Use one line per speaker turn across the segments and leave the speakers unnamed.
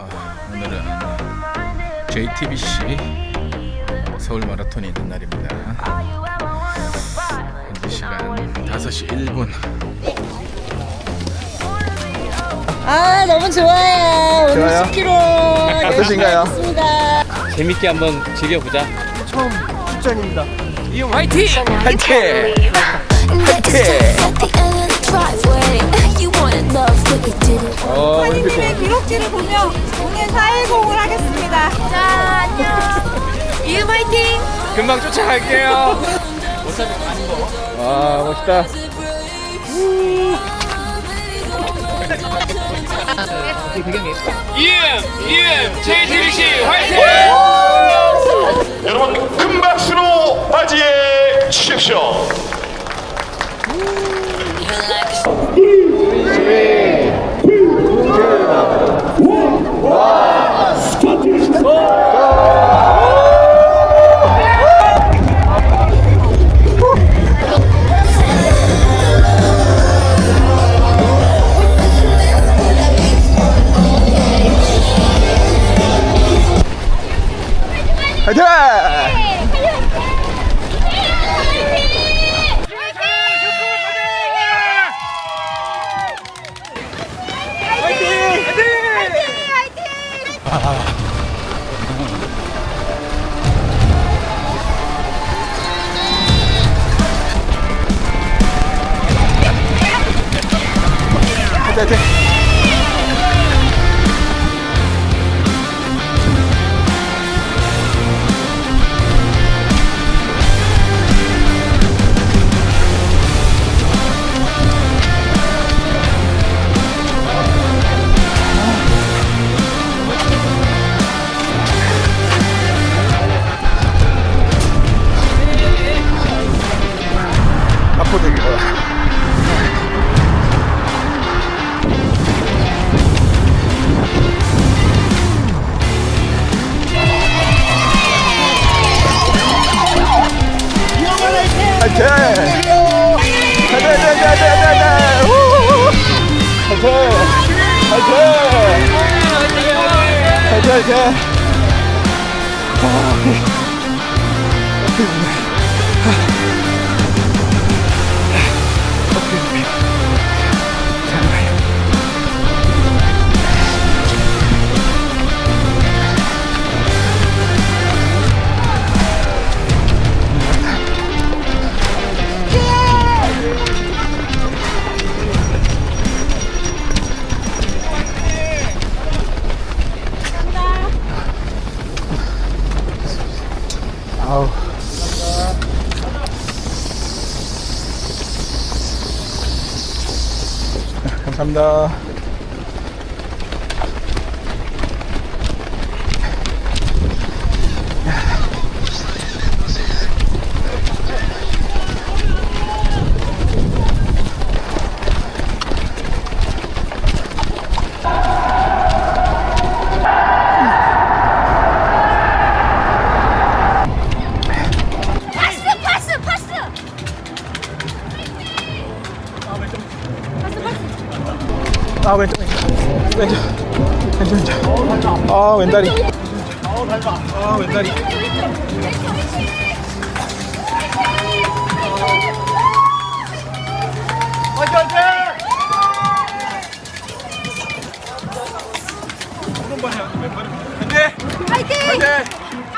아, 오늘은 JTBC 서울 마라톤이 있는 날입니다. 현재 시간 5시 1분.
아 너무 좋아요. 오늘
좋아요?
10km
어떠신가요?
했습니다.
재밌게 한번 즐겨보자.
화이팅!
You wanted love, but you didn't.
어,
하니님의 기록지를 보며 오늘 410을 하겠습니다.
자, 안녕. 이음 화이팅!
금방 쫓아갈게요. 와, 멋있다.
EM, EM, JTBC 화이팅!
여러분 큰 박수로 맞이해 주십시오.
화이팅! 화이팅! 압도적이다. 화이팅! 화이팅! 화이팅! 화이팅! 화이팅! 우후! 화이팅! 화이팅! 아우. 감사합니다. 아 왼쪽 왼쪽 왼쪽 왼쪽. 아 왼다리. 아 왼다리.
화이팅! 악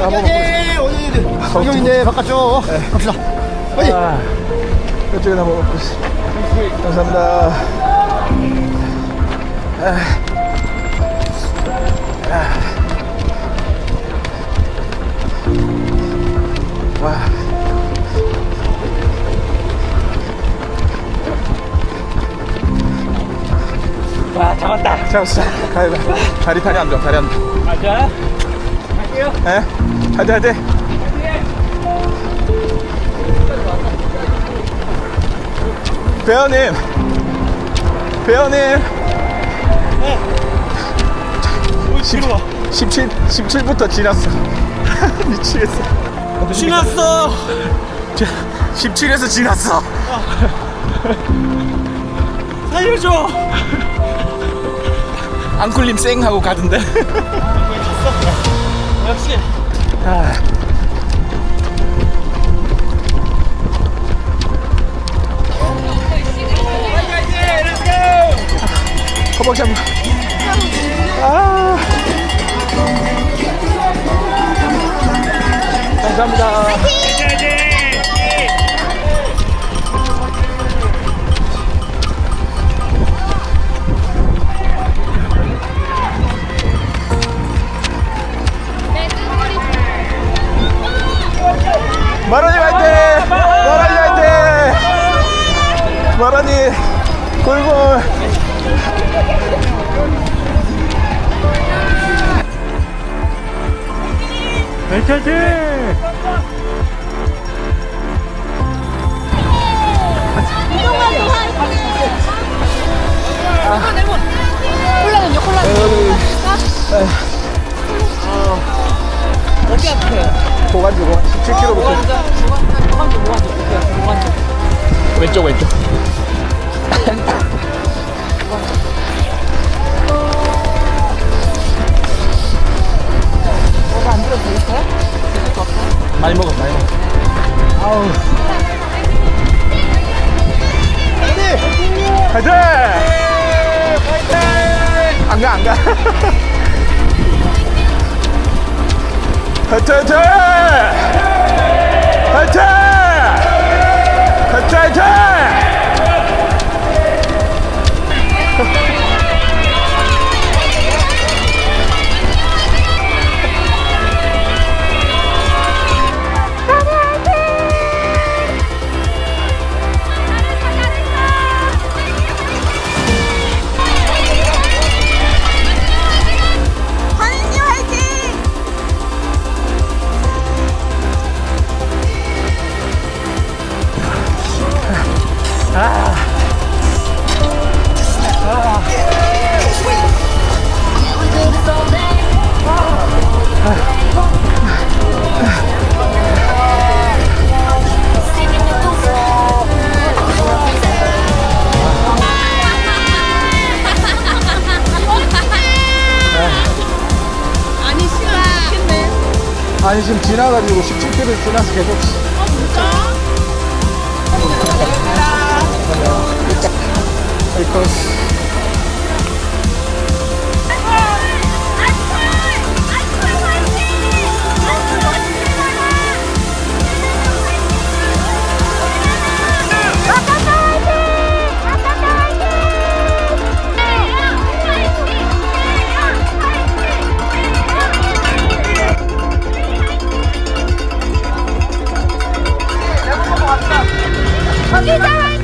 여기 오늘 성경인데 바깥쪽 갑시다. 빨리.
아, 이쪽에 나 먹고 있어. 감사합니다.
와 잡았다.
잡았어. 가위 다리 다리 안 좋아. 다리 안 좋아.
맞아. 갈게요.
에? 하대 하대. 배우님. 배우님. 10, 17, 17부터 지났어. 미치겠어.
지났어.
17에서 지났어.
살려줘.
앙쿨님 쌩 하고 가던데.
역시.
허벅지 한 번. 아. 감사합니다. 마라니 골골
콜라는요 콜라
어디 아프세요?
고관지 고관 17kg부터
고관절 고관절 고관절
왼쪽 왼쪽.
뭐가 안 들어도 되겠어요?
많이 먹어 많이 먹어. 아우. 화이팅! 안가 안가. 화이팅 화이팅 화이팅 아니 지금 지나가지고 17km 지나서 계속 아 진짜? 아이고 去再玩。